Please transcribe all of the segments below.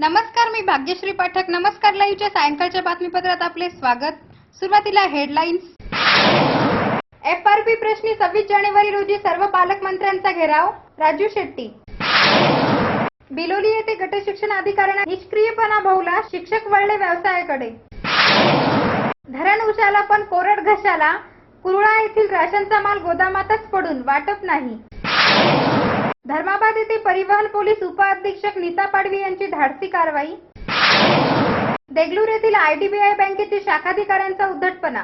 नमस्कार मी भाग्यश्री पाठक. नमस्कार लाईव्हच्या सायंकाळच्या बातमीपत्रात आपले स्वागत. सुरुवातीला हेडलाईन्स. एफ आर पी प्रश्नी सव्वीस जानेवारी रोजी सर्व पालकमंत्र्यांचा घेराव राजू शेट्टी. बिलोली येथे गटशिक्षण अधिकाऱ्यांना निष्क्रियपणा भाऊला शिक्षक वळले व्यवसायाकडे. धरण उशाला पण कोरड घशाला कुरुळा येथील राशनचा माल गोदामातच पडून वाटप नाही. धर्माबाद येथे परिवहन पोलीस उपअधीक्षक नीता पाडवी यांची धाडसी कारवाई. देगलूर येथील आयडीबीआय बँकेतील शाखाधिकाऱ्यांचा उद्धटपणा.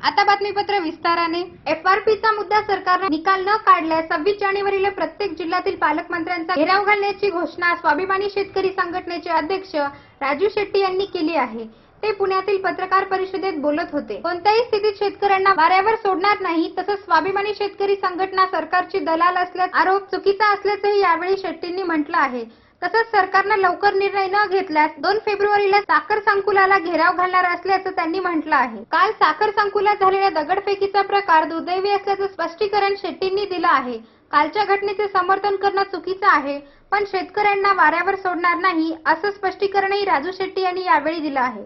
आता बातमीपत्र विस्ताराने. एफ आर मुद्दा सरकारने निकाल न काढल्यास सव्वीस जानेवारीला प्रत्येक जिल्ह्यातील पालकमंत्र्यांचा घेराव घालण्याची घोषणा स्वाभिमानी शेतकरी संघटनेचे अध्यक्ष राजू शेट्टी यांनी केली आहे. ते पुण्यातील पत्रकार परिषदेत बोलत होते. कोणत्याही स्थितीत शेतकऱ्यांना वाऱ्यावर सोडणार नाही तसंच स्वाभिमानी शेतकरी संघटना सरकारची दलाल असल्याचा आरोप चुकीचा असल्याचंही यावेळी शेट्टींनी म्हटलं आहे. तसंच सरकारनं लवकर निर्णय न घेतल्यास दोन फेब्रुवारीला साखर संकुलाला घेराव घालणार असल्याचं त्यांनी म्हटलं आहे. काल साखर संकुलात झालेल्या दगडफेकीचा प्रकार दुर्दैवी असल्याचं स्पष्टीकरण शेट्टींनी दिलं आहे. कालच्या घटनेचे समर्थन करणं चुकीचं आहे पण शेतकऱ्यांना वाऱ्यावर सोडणार नाही असं स्पष्टीकरणही राजू शेट्टी यांनी यावेळी दिलं आहे.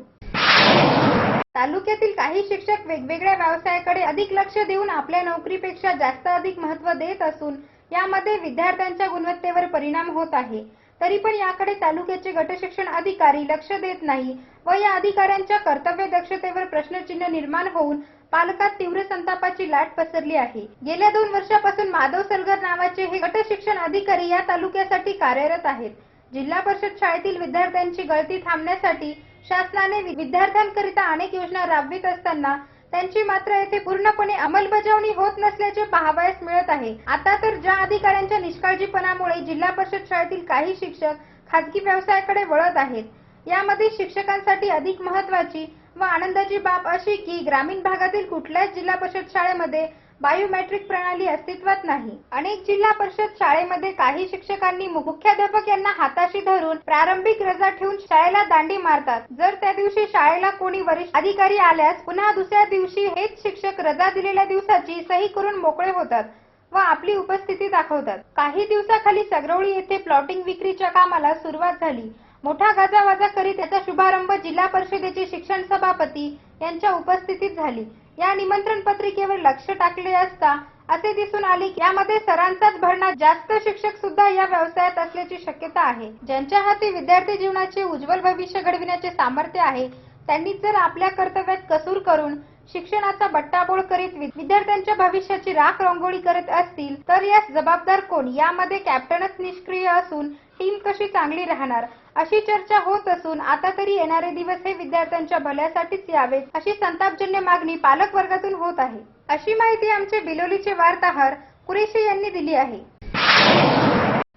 तालुक्यातील काही शिक्षक वेगवेगळ्या व्यवसायाकडे अधिक लक्ष देऊन आपल्या नोकरीपेक्षा जास्त अधिक महत्त्व देत असून यामध्ये विद्यार्थ्यांच्या गुणवत्तेवर परिणाम होत आहे. तरी पण याकडे तालुक्याचे गटशिक्षण अधिकारी लक्ष देत नाही व या अधिकाऱ्यांच्या कर्तव्य दक्षतेवर प्रश्नचिन्ह निर्माण होऊन पालकात तीव्र संतापाची लाट पसरली आहे. गेल्या दोन वर्षापासून माधव सलगर नावाचे हे गटशिक्षण अधिकारी या तालुक्यासाठी कार्यरत आहेत. जिल्हा परिषद शाळेतील विद्यार्थ्यांची गळती थांबण्यासाठी शासनाने वि- विद्यार्थ्यांकरिता अनेक योजना राबवित असताना त्यांची मात्र येथे पूर्णपणे अंमलबजावणी होत नसल्याचे पाहावयास मिळत आहे. आता तर ज्या अधिकाऱ्यांच्या निष्काळजीपणामुळे जिल्हा परिषद शाळेतील काही शिक्षक खाजगी व्यवसायाकडे वळत आहेत यामध्ये शिक्षकांसाठी अधिक महत्वाची व आनंदाची बाब अशी की ग्रामीण भागातील कुठल्याच जिल्हा परिषद शाळेमध्ये बायोमेट्रिक प्रणाली अस्तित्वात नाही. अनेक जिल्हा परिषद शाळेमध्ये काही शिक्षकांनी मुख्याध्यापक यांना हाताशी धरून प्रारंभिक रजा ठेवून शाळेला दांडी मारतात. जर त्या दिवशी शाळेला कोणी वरिष्ठ अधिकारी आल्यास पुन्हा दुसऱ्या दिवशी हेच शिक्षक रजा दिलेल्या दिवसाची सही करून मोकळे होतात व आपली उपस्थिती दाखवतात. काही दिवसाखाली सगरवळी येथे प्लॉटिंग विक्रीच्या कामाला सुरुवात झाली. मोठा गाजावाजा करीत त्याचा शुभारंभ जिल्हा परिषदेचे शिक्षण सभापती यांच्या उपस्थितीत झाली. या निमंत्रण पत्रिकेवर लक्ष टाकले असता असे दिसून आले की यामध्ये सरांचाच भरणा जास्त शिक्षक सुद्धा या व्यवसायात असल्याची शक्यता आहे. ज्यांच्या हाती विद्यार्थी जीवनाचे उज्ज्वल भविष्य घडविण्याचे सामर्थ्य आहे त्यांनी जर आपल्या कर्तव्यात कसूर करून शिक्षणाचा बट्टाबोळ करीत वि- विद्यार्थ्यांच्या भविष्याची राख रांगोळी करत असतील तर यास जबाबदार कोण? यामध्ये कॅप्टनच निष्क्रिय असून टीम कशी चांगली राहणार? अशी चर्चा होत असून आता तरी येणारे दिवस हे विद्यार्थ्यांच्या भल्यासाठीच यावेत अशी संतापजन्य मागणी पालक वर्गातून होत आहे. अशी माहिती आमचे बिलोलीचे वार्ताहर कुरेशी यांनी दिली आहे.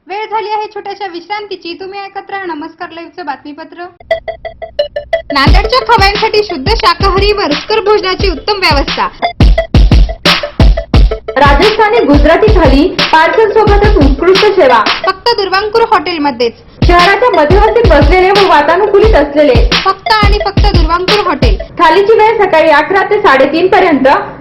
वेळ झाली आहे छोट्याशा विश्रांतीची. तुम्ही ऐकत राहा नमस्कार लाईव्हचं बातमीपत्र. नांदेडच्या खव्यांसाठी शुद्ध शाकाहारी व रुचकर भोजनाची उत्तम व्यवस्था. राजस्थानी गुजराती थाली पार्सल सोबतच उत्कृष्ट सेवा. फक्त दुर्वांकुर हॉटेलमध्येच. शहराच्या मध्यवर्ती बसलेले व वातानुकूलित असलेले. फक्त आणि फक्त दुर्वांकुर हॉटेल. थालीची वेळ सकाळी अकरा ते साडेतीन पर्यंत.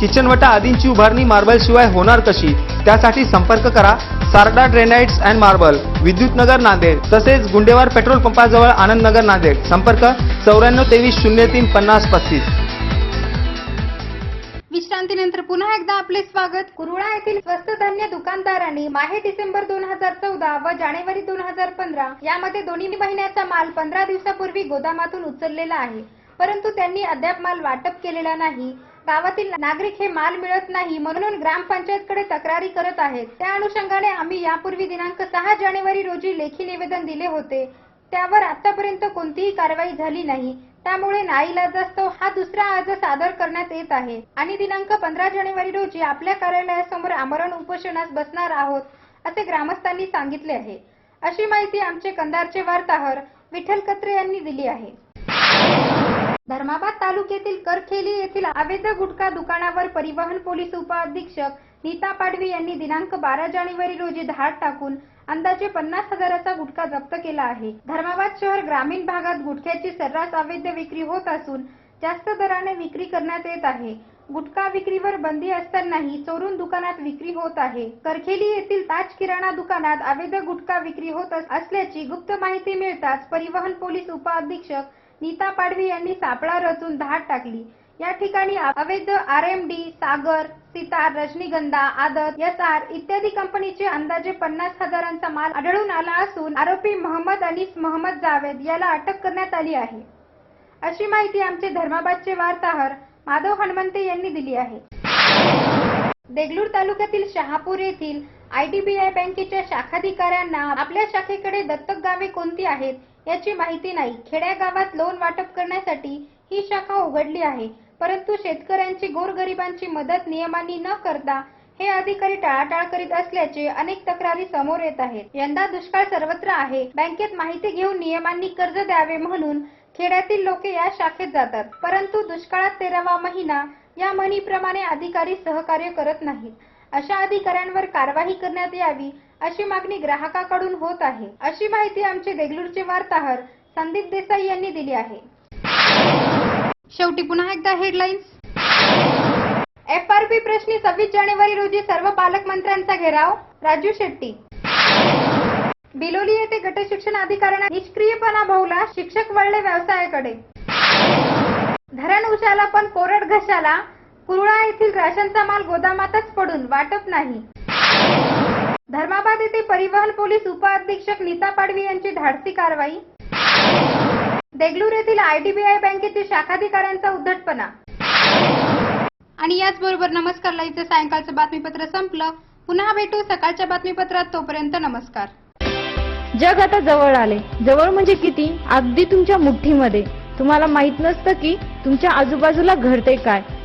किचनवटा आदींची उभारणी मार्बलशिवाय होणार कशी? त्यासाठी संपर्क करा. Sarda granites and marble Vidyutnagar Nanded तसेच गुंडेवार पेट्रोल पंपाजवळ आनंदनगर नांदेड. संपर्क चौऱ्याण्णव तेवीस शून्य तीन पन्नास पस्तीस. विश्रांतीनंतर पुन्हा एकदा आपले स्वागत. कुरुळा येथील स्वस्त धान्य दुकानदारांनी माहे डिसेंबर दोन हजार चौदा व जानेवारी दोन हजार पंधरा यामध्ये दोन्ही महिन्याचा माल पंधरा दिवसापूर्वी गोदामातून उचललेला आहे. परंतु त्यांनी अद्याप माल वाटप केलेला नाही. गावातील नागरिक हे माल मिळत नाही म्हणून ग्रामपंचायतकडे तक्रारी करत आहेत. त्या अनुषंगाने आम्ही यापूर्वी दिनांक सहा जानेवारी रोजी लेखी निवेदन दिले होते. त्यावर आतापर्यंत कोणतीही कारवाई झाली नाही. त्यामुळे नाईलाजास्तव हा दुसरा अर्ज सादर करण्यात येत आहे. आणि दिनांक पंधरा जानेवारी रोजी आपल्या कार्यालयासमोर आमरण उपोषणास बसणार आहोत असे ग्रामस्थांनी सांगितले आहे. अशी माहिती आमचे कंधारचे वार्ताहर विठ्ठल कत्रे यांनी दिली आहे. धर्माबाद तालुक्यातील करखेली येथील अवैध गुटखा दुकानावर परिवहन पोलीस उपअधीक्षक नीता पाडवी यांनी दिनांक बारा जानेवारी रोजी धाड टाकून अंदाजे पन्नास हजाराचा गुटखा जप्त केला आहे. धर्माबाद शहर ग्रामीण भागात गुटख्याची सर्रास अवैध विक्री होत असून जास्त दराने विक्री करण्यात येत आहे. गुटखा विक्रीवर बंदी असतानाही चोरून दुकानात विक्री होत आहे. करखेली येथील ताज किराणा दुकानात अवैध गुटखा विक्री होत असल्याची गुप्त माहिती मिळताच परिवहन पोलीस उपअधीक्षक नीता पाडवी यांनी सापळा रचून धाड टाकली. या ठिकाणी अवैध R M D Sagar Sitar Rajnigandha आदत एस आर इत्यादी कंपनीचे अंदाजे पन्नास हजारांचा माल आढळून आला असून आरोपी मोहम्मद अनिस मोहम्मद जावेद याला अटक करण्यात आली आहे. अशी माहिती आमचे धर्माबादचे वार्ताहर माधव हनुमंते यांनी दिली आहे. देगलूर तालुक्यातील शहापूर येथील आयडीबीआय बँकेच्या शाखाधिकाऱ्यांना आपल्या शाखेकडे दत्तक गावे कोणती आहेत? याची माहिती नाही. खेड्या गावात लोन वाटप करण्यासाठी ही शाखा उघडली आहे. परंतु शेतकऱ्यांची गोरगरिबांची मदत नियमांनी न करता हे अधिकारी टाळाटाळ करीत असल्याचे अनेक तक्रारी समोर येत आहेत. यंदा दुष्काळ सर्वत्र आहे. बँकेत माहिती घेऊन नियमांनी कर्ज द्यावे म्हणून खेड्यातील लोक या शाखेत जातात. परंतु दुष्काळात तेरावा महिना या म्हणीप्रमाणे अधिकारी सहकार्य करत नाहीत. अशा अधिकाऱ्यांवर कारवाई करण्यात यावी अशी मागणी ग्राहकाकडून होत आहे. अशी माहिती आमचे देगलूरचे वार्ताहर संदीप देसाई यांनी दिली आहे. शेवटी पुन्हा एकदा हेडलाईन्स एफ आर पी प्रश्नी सव्वीस जानेवारी रोजी सर्व पालकमंत्र्यांचा घेराव राजू शेट्टी. बिलोली येथे गट शिक्षण अधिकाऱ्यांना निष्क्रियपणा भावला शिक्षक वळले व्यवसायाकडे. धरण उशाला पण कोरड घशाला कुरुळा येथील राशनचा माल गोदामातच पडून वाटप नाही. धर्माबाद येथे परिवहन पोलीस उपअधीक्षक नीता पाडवी यांची धाडसी कारवाई. देगलूर येथील आयडीबीआय बँकेतील शाखाधिकाऱ्यांचा उद्धटपणा. आणि याचबरोबर नमस्कार लाईव्हचं सायंकाळचं बातमीपत्र संपलं. पुन्हा भेटू सकाळच्या बातमीपत्रात. तोपर्यंत नमस्कार. जग आता जवळ आले. जवळ म्हणजे किती? अगदी तुमच्या मुठ्ठीमध्ये. तुम्हाला माहीत नसतं की तुमच्या आजूबाजूला घडते काय.